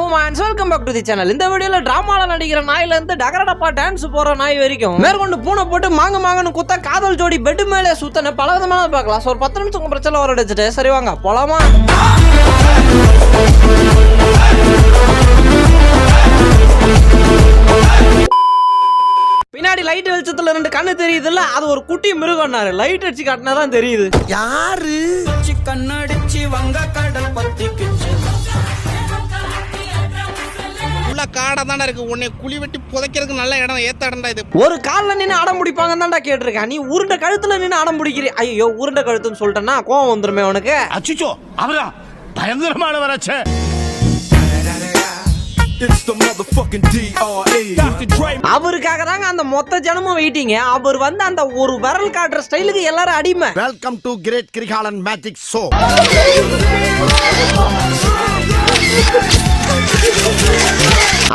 Humans welcome back to the channel இந்த வீடியோல டிராமால நடிக்கிற நாயில இருந்து டகரடப்பா டான்ஸ் போற நாய் வரைக்கும் மேற்கொண்டு பூனை போட்டு மாங்க மாங்கன்னு குத்த காதல் ஜோடி பெட் மேலே சுத்தன பல விதமான பார்க்கலாம். ஒரு பத்து நிமிஷம் பிரச்சனை வர வச்சுட்டு சரி வாங்க போலாமா? பின்னாடி லைட் வெளிச்சத்துல ரெண்டு கண்ணு தெரியுதுல்ல? அது ஒரு குட்டி மிருகம்னாரு. லைட் அடிச்சு காட்டினா தான் தெரியுது. யாரு? கண்ணடிச்சு வங்க கடல் பத்திக்குச்சு. உள்ள காடா தானே இருக்கு. உன்னை குழி வெட்டி புதைக்கிறதுக்கு நல்ல இடம். ஏத்த இடம்டா இது. ஒரு கால்ல நின்று அடம் பிடிப்பாங்க தான்டா கேட்டிருக்கேன். நீ உருண்டை கழுத்துல நின்று அடம் பிடிக்கிறீ ஐயோ உருண்டை கழுத்துன்னு சொல்லிட்டேன்னா கோவம் வந்துருமே உனக்கு? அச்சிச்சோ அவரா? பயங்கரமான வராச்சே It's the motherfucking DRE Dr. Dre அவருக்காக தாங்க அந்த மொத்த ஜனமும் வெயிட்டிங்க. அவர் வந்து அந்த ஒரு விரல் காட்டுற ஸ்டைலுக்கு எல்லாரும் அடிமை. Welcome to great Kirikalan magic show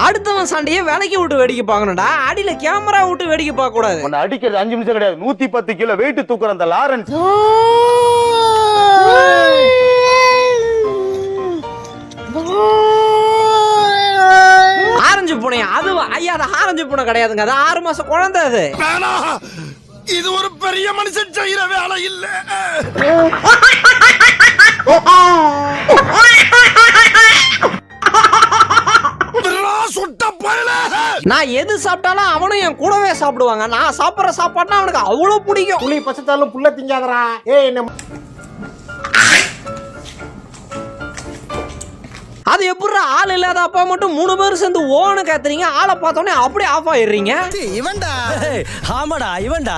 அடுத்தவன் சண்டையை விலைக்கு விட்டு வேடிக்கை பார்க்கணும்டா. அடியில கேமரா விட்டு வேடிக்கை பார்க்க கூடாது உன்னை அடிக்கிறது அஞ்சு நிமிஷம் கிடையாது. நூத்தி பத்து கிலோ வெயிட் தூக்குற அந்த லாரன்ஸ். ஆரஞ்சு பூனை அது ஐயா அது ஆரஞ்சு பூனை கிடையாதுங்க. அது ஆறு மாசம் குழந்தை அது. இது ஒரு பெரிய மனுஷன் செய்யற வேலை இல்ல. சுட்ட பயல! நான் எது சாப்பிட்டாலும் அவனும் என் கூடவே சாப்பிடுவாங்க. நான் சாப்பிட்ற சாப்பாடுனா அவனுக்கு அவ்வளோ பிடிக்கும். புளி பச்சத்தாலும் புள்ள திங்காதடா. ஏய் என்ன அது எப்படி ஆள் இல்லாத அப்பா மட்டும் மூணு பேரும் சேர்ந்து ஓன கத்துறீங்க ஆளை பார்த்தோன்னே அப்படியே ஆஃப் ஆயிடுறீங்க. இவன்டா. ஆமாடா இவன்டா.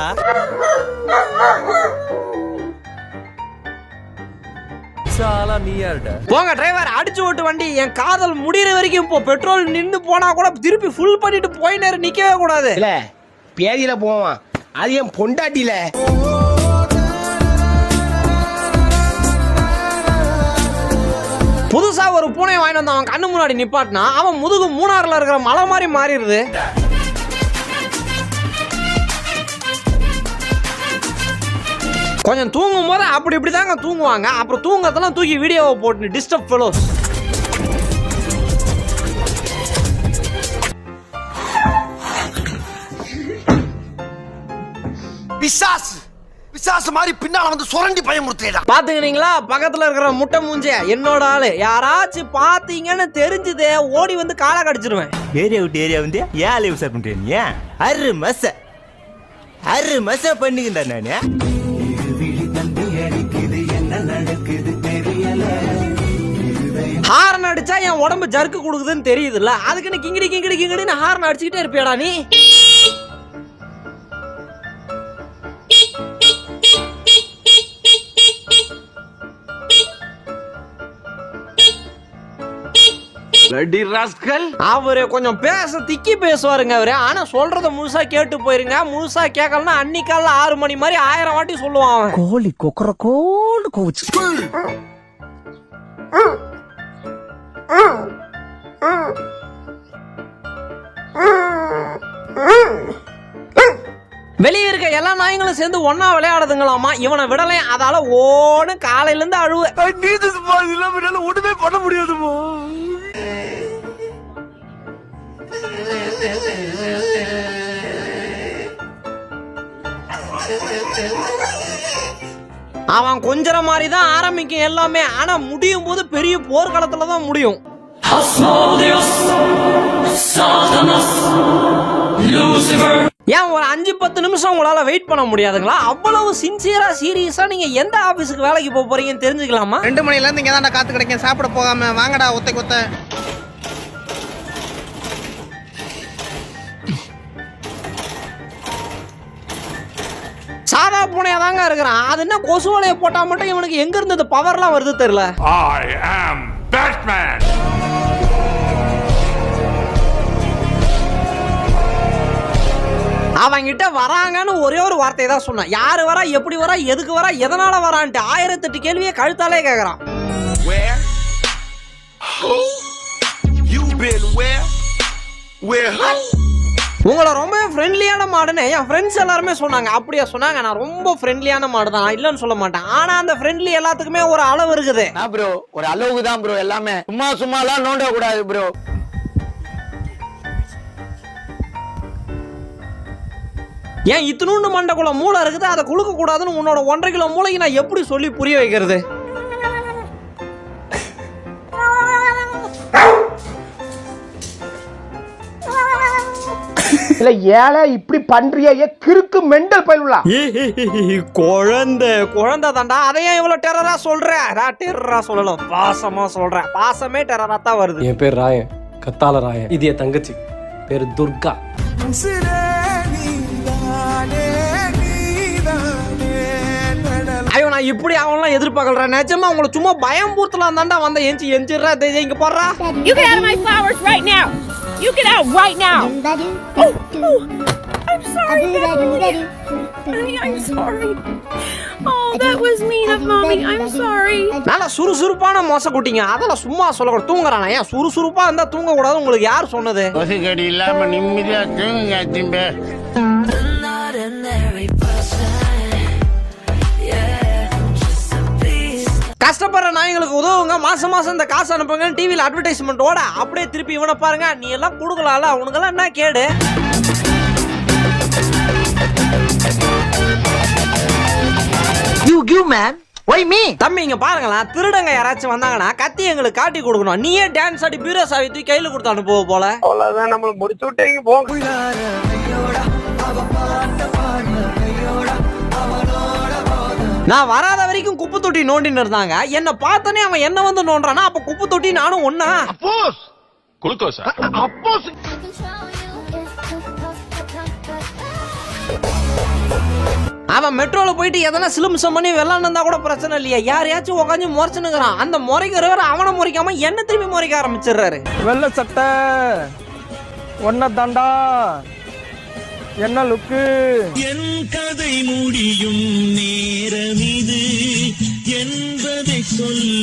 போங்க டிரைவர் அடிச்சு ஓட்டு வண்டி. என் காதல் முடியிற வரைக்கும் இப்போ பெட்ரோல் நின்னு போனா கூட திருப்பி ஃபுல் பண்ணிட்டு போய் நேரம் நிக்கவே கூடாது. இல்ல பேதியில போவான். அது என் பொண்டாட்டில புதுசா ஒரு பூனை வாங்கிட்டு வந்து அவன் கண்ணு முன்னாடி நிப்பாட்டினா அவன் முதுகு மூணாறுல இருக்கிற மலை மாதிரி மாறிடுது. கொஞ்சம் தூங்கும் போது அப்படி இப்படி தாங்க தூங்குவாங்க. அப்புறம் தூங்கறதெல்லாம் தூக்கி வீடியோவை போட்டு டிஸ்டர்ப் ஃபெலோஸ் பிசாசு. பிசாசு மாதிரி பின்னால வந்து சுரண்டி பயமுறுத்தேடா பாத்துக்கிறீங்களா? பக்கத்துல இருக்கிற முட்டை மூஞ்சிய என்னோட ஆளு. யாராச்சும் பாத்தீங்கன்னு தெரிஞ்சுதே ஓடி வந்து காலை கடிச்சிருவேன். ஏரியா விட்டு ஏரியா வந்து ஏன் லைவ் ஸ்டார்ட் பண்றீங்க? ஏன்? அரு மச அரு மச பண்ணுகின்ற நானு. ஹாரன் அடிச்சா என் உடம்பு ஜர்க்கு கொடுக்குதுன்னு தெரியுதுல்ல? அதுக்குன்னு கிங்கிடி கிங்கிடி கிங்கிடின்னு ஹாரன் அடிச்சுக்கிட்டே இருப்பியாடா நீ? அவரு கொஞ்சம் பேச திக்கி பேசுவாருங்க அவரு. ஆனா சொல்றத முழுசா கேட்டு போயிருங்க. முழுசா கேட்கலன்னா அன்னிக்கால ஆறு மணி மாதிரி ஆயிரம் வாட்டி சொல்லுவான் அவன். கோழி கொக்கர கோன்னு கோச்சு வெளியே இருக்க எல்லா நாய்களும் சேர்ந்து ஒன்னா விளையாடுதுங்களாமா இவனை விடலை அதால ஓன்னு காலையில இருந்து அழுவ. ஒண்ணுமே பண்ண முடியாதுமோ அவன் கொஞ்சற மாதிரி தான் ஆரம்பிக்கும் எல்லாமே. ஆனா முடியும் போது பெரிய போர்க்களத்துல தான் முடியும். ஏன் ஒரு அஞ்சு பத்து நிமிஷம் உங்களால வெயிட் பண்ண முடியாதுங்களா? அவ்வளவு சின்சியரா சீரியஸா நீங்க எந்த ஆபீஸுக்கு வேலைக்கு போக போறீங்கன்னு தெரிஞ்சுக்கலாமா? ரெண்டு மணில இருந்து இங்க தான் காத்து கிடைக்கும் சாப்பிட போகாம வாங்கடா ஒத்தை கொத்த சாதா பூனையா தாங்க இருக்கிறான் அது என்ன கொசு வலைய போட்டா மட்டும் இவனுக்கு எங்க இருந்து இந்த பவர்லாம் வருது தெரியல I am Batman அவங்கிட்ட வராங்கன்னு ஒரே ஒரு வார்த்தை தான் சொன்னான் யாரு வரா எப்படி வரா எதுக்கு வரா எதனால வரான்ட்டு ஆயிரத்தெட்டு கேள்வியை கழுத்தாலே கேக்குறான் Where? Who? You been where? Where who? உங்களை ரொம்ப ஃப்ரெண்ட்லியான மாடுன்னு என் ஃப்ரெண்ட்ஸ் எல்லாருமே சொன்னாங்க. அப்படியா சொன்னாங்க. நான் ரொம்ப ஃப்ரெண்ட்லியான மாடு தான். இல்லைன்னு சொல்ல மாட்டேன். ஆனா அந்த ஃப்ரெண்ட்லி எல்லாத்துக்குமே ஒரு அளவு இருக்குது. ப்ரோ ஒரு அளவுக்கு தான் ப்ரோ எல்லாமே. சும்மா சும்மா எல்லாம் நோண்ட கூடாது ப்ரோ ஏன் இத்தினூண்டு மண்டைக்குள்ள மூளை இருக்குது. அதை குளுக்க கூடாதுன்னு உன்னோட ஒன்றரை கிலோ மூளைக்கு நான் எப்படி சொல்லி புரிய வைக்கிறது? இல்ல ஏழை இப்படி பண்றியே ஏ கிறுக்கு மெண்டல் பயிலுலா குழந்தை. குழந்தை தாண்டா அதையே இவ்வளவு டெரரா சொல்ற. நான் டெரரா சொல்லல. பாசமா சொல்றேன். பாசமே டெரரா தான் வருது. என் பேர் ராயன். கத்தால ராயன். இது என் தங்கச்சி. பேரு துர்கா. ஐயோ நான் இப்படி அவன்லாம் எதிர்பார்க்கறேன் நிஜமா உங்களை சும்மா பயம் பூர்த்தலாம் தாண்டா வந்த எஞ்சி எஞ்சிடுறா டேய், இங்க போடுறா. You get out right now. Right now. I'm sorry, Daddy. Honey, I'm sorry. Oh, that was mean of mommy. I'm sorry. நல்லா சுறுசுறுப்பான மோச குட்டிங்க அதெல்லாம் சும்மா சொல்லக்கூடாது தூங்குறானா ஏன் சுறுசுறுப்பா இருந்தா தூங்க கூடாது உங்களுக்கு யார் சொன்னது கொசுக்கடி இல்லாம நிம்மதியா தூங்குங்க கஷ்டப்படுற நாய்களுக்கு உதவுங்க. மாசம் மாசம் இந்த காசு அனுப்புங்க டிவியில் அட்வர்டைஸ்மெண்ட் ஓட அப்படியே திருப்பி இவனை பாருங்க. நீ எல்லாம் கொடுக்கலாம்ல உனக்கெல்லாம் என்ன கேடு? You give man why me தம்பி இங்க பாருங்களேன். திருடங்க யாராச்சும் வந்தாங்கன்னா கத்தி எங்களுக்கு காட்டி கொடுக்கணும். நீயே டான்ஸ் ஆடி பீரோ சாவி தூக்கி கையில கொடுத்து அனுப்புவ போல. அவ்வளவுதான் நம்மள முடிச்சு விட்டீங்க போங்க நான் வராத வரைக்கும் குப்பை தொட்டி நோண்டின்னு இருந்தாங்க. என்ன பார்த்தனே அவன் என்ன வந்து நோண்டானா அப்ப குப்பை தொட்டி நானும் ஒண்ணா? அவன் மெட்ரோல போயிட்டு எதனா சிலுமிசம் பண்ணி வெள்ளான்னு இருந்தா கூட பிரச்சனை இல்லையா. யாரையாச்சும் உட்காந்து முறைச்சுனுக்குறான் அந்த முறைக்கிறவர் அவனை முறைக்காம என்ன திரும்பி முறைக்க ஆரம்பிச்சிடுறாரு. வெள்ள சட்டை. ஒன்ன தாண்டா. என்ன லுக்கு?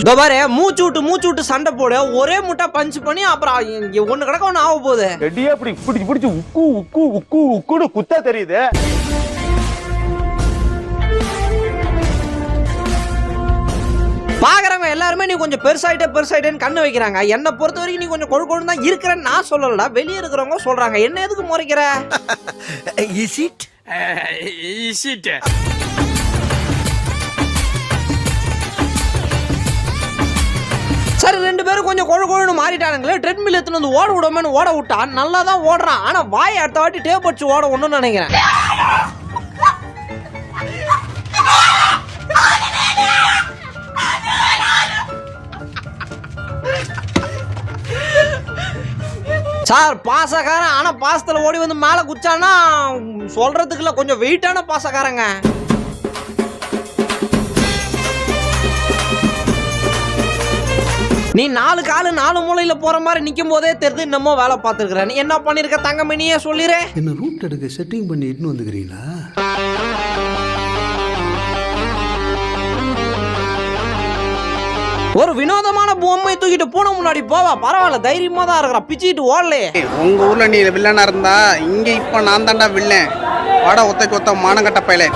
இதோ பாரு மூச்சு விட்டு மூச்சு விட்டு சண்டை போடு. ஒரே முட்டை பஞ்ச் பண்ணி அப்புறம் இங்க ஒண்ணு கிடக்க ஒண்ணு ஆக போகுது. ரெடியா இப்படி பிடிச்சு பிடிச்சு உக்கு உக்கு உக்கு உக்குன்னு குத்தா தெரியுது. எல்லாருமே நீ கொஞ்சம் பெருசாயிட்டே பெருசாயிட்டேன்னு கண்ணு வைக்கிறாங்க. என்னை பொறுத்த வரைக்கும் நீ கொஞ்சம் கொழு தான் இருக்கிறேன்னு நான் சொல்லலடா. வெளியே இருக்கிறவங்க சொல்றாங்க. என்ன எதுக்கு முறைக்கிற? இஸ் இட் சரி ரெண்டு பேரும் கொஞ்சம் கொழு கொழுன்னு மாறிட்டானுங்களே. ட்ரெட்மில் எடுத்துன்னு வந்து ஓட விடாமனு ஓட விட்டான். நல்லா தான் ஓடுறான். ஆனா வாய் அடுத்த வாட்டி டேப் வச்சு ஓட ஒண்ணுன்னு நினைக்கிறேன். சார் பாசக்காரன் ஆனா பாசத்துல ஓடி வந்து மேல குச்சானா சொல்கிறதுக்குள்ள கொஞ்சம் வெயிட்டான பாசக்காரங்க. நீ நாலு காலு நாலு மூலையில போற மாதிரி நிக்கும் போதே தெரிஞ்சு இன்னமும் வேலை பார்த்துருக்குற. நீ என்ன பண்ணிருக்க தங்கமணியே சொல்லிடு என்ன ரூட் எடுக்க செட்டிங் பண்ணி இட்டுன்னு வந்துக்கிறீங்களா? ஒரு வினோதமான பொம்மை தூக்கிட்டு பூனை முன்னாடி போவா. பரவாயில்ல தைரியமா தான் இருக்கிறா. பிச்சுக்கிட்டு ஓடலையே உங்க ஊர்ல நீ வில்லனா இருந்தா இங்க இப்ப நான் தாண்டா வில்லன். வாடா ஒத்தைக்கு ஒத்த மானங்கட்ட பயலே.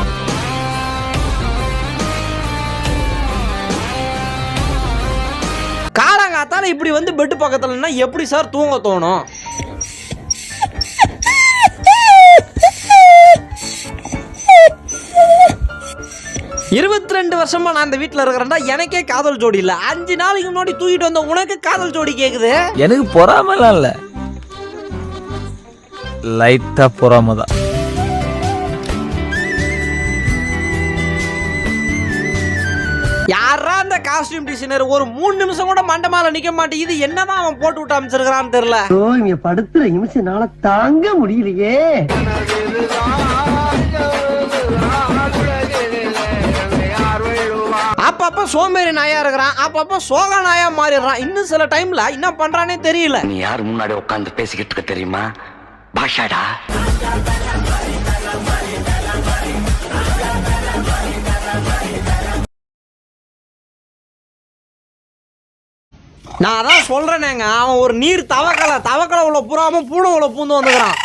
காலங்காத்தால இப்படி வந்து பெட்டு பக்கத்துலன்னா எப்படி சார் தூங்க தோணும்? இருபத்தி ரெண்டு வருஷமா நான் இந்த வீட்டுல இருக்கிறேன்டா எனக்கே காதல் ஜோடி இல்ல. அஞ்சு நாளைக்கு முன்னாடி தூக்கிட்டு வந்த உனக்கு காதல் ஜோடி கேக்குது. எனக்கு பொறாமலாம் இல்ல. லைட்டா பொறாம தான். யாரா அந்த காஸ்டியூம் டிசைனர் ஒரு மூணு நிமிஷம் கூட மண்டை மேல நிக்க மாட்டேங்குது. என்னதான் அவன் போட்டு விட்டு அமைச்சிருக்கான்னு தெரியல. இங்க படுத்துற நிமிஷம் தாங்க முடியலையே. அப்பப்ப சோம்பேறி நாயா இருக்கிறான் அப்பப்ப சோகா நாயா மாறிடுறான். இன்னும் சில டைம்ல என்ன பண்றானே தெரியல. நீ யார் முன்னாடி உட்கார்ந்து பேசிக்கிட்டு இருக்க தெரியுமா? பாஷாடா. நான் அதான் சொல்றேனேங்க அவன் ஒரு நீர் தவக்கலை தவக்கலை உள்ள புறாம பூனை உள்ள பூந்து வந்துக்கிறான்.